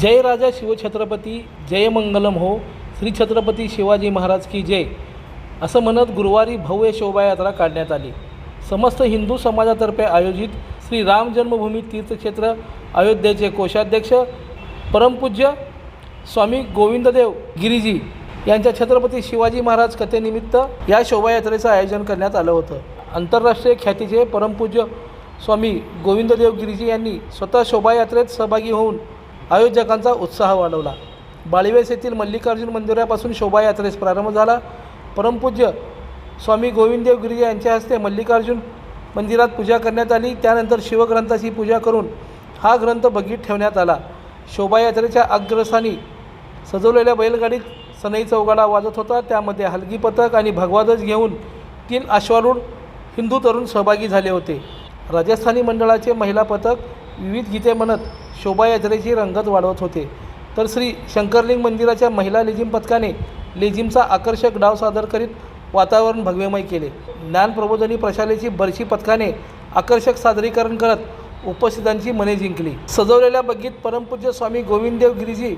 जय राजा शिवछत्रपती जय मंगलम हो. श्री छत्रपती शिवाजी महाराज की जय. असं म्हणत गुरुवारी भव्य शोभायात्रा काढण्यात आली. समस्त हिंदू समाजातर्फे आयोजित श्री राम जन्मभूमी तीर्थक्षेत्र अयोध्येचे कोषाध्यक्ष परमपूज्य स्वामी गोविंददेव गिरीजी यांच्या छत्रपती शिवाजी महाराज कथेनिमित्त या शोभायात्रेचं आयोजन करण्यात आलं होतं. आंतरराष्ट्रीय ख्यातीचे परमपूज्य स्वामी गोविंददेव गिरीजी यांनी स्वतः शोभायात्रेत सहभागी होऊन आयोजकांचा उत्साह वाढवला. बाळीवेस येथील मल्लिकार्जुन मंदिरापासून शोभायात्रेस प्रारंभ झाला. परमपूज्य स्वामी गोविंददेव गिरिजे यांच्या हस्ते मल्लिकार्जुन मंदिरात पूजा करण्यात आली. त्यानंतर शिवग्रंथाची पूजा करून हा ग्रंथ बगीत ठेवण्यात आला. शोभायात्रेच्या अग्रस्थानी सजवलेल्या बैलगाडीत सनई चौगाडा वाजत होता. त्यामध्ये हलगी पथक आणि भगवाध्वज घेऊन तीन अश्वारूढ हिंदू तरुण सहभागी झाले होते. राजस्थानी मंडळाचे महिला पथक विविध गीते म्हणत शोभायात्रेची रंगत वाढवत होते. तर श्री शंकरलिंग मंदिराच्या महिला लेझिम पथकाने लेझिमचा आकर्षक डाव सादर करीत वातावरण भगवेमय केले. ज्ञान प्रबोधनी प्रशालेची बरशी पथकाने आकर्षक सादरीकरण करत उपस्थितांची मने जिंकली. सजवलेल्या बग्गीत परमपूज्य स्वामी गोविंददेव गिरीजी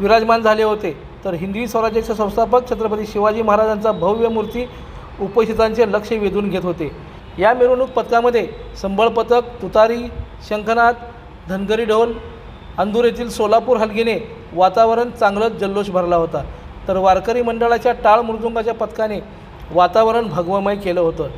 विराजमान झाले होते. तर हिंदवी स्वराज्याचे संस्थापक छत्रपती शिवाजी महाराजांचा भव्य मूर्ती उपस्थितांचे लक्ष वेधून घेत होते. या मिरवणूक पथकामध्ये संबळ पथक तुतारी शंखनाथ धनगरी ढोल अंदूर येथील सोलापूर हलगीने वातावरण चांगलंच जल्लोष भरला होता. तर वारकरी मंडळाच्या टाळ मृदुंगाच्या पथकाने वातावरण भगवमय केलं होतं.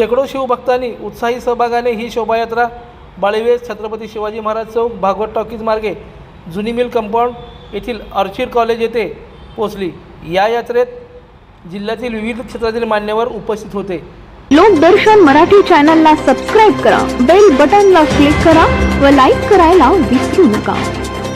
शेकडो शिवभक्तांनी उत्साही सहभागाने ही शोभायात्रा बाळीवेस छत्रपती शिवाजी महाराज चौक भागवत टॉकीज मार्गे जुनी मिल कंपाऊंड येथील ऑर्चिड कॉलेज येथे पोचली या यात्रेत जिल्ह्यातील विविध क्षेत्रातील मान्यवर उपस्थित होते. लोकदर्शन मराठी चॅनलला सबस्क्राईब करा बेल बटनला क्लिक करा व लाईक करायला विसरू नका.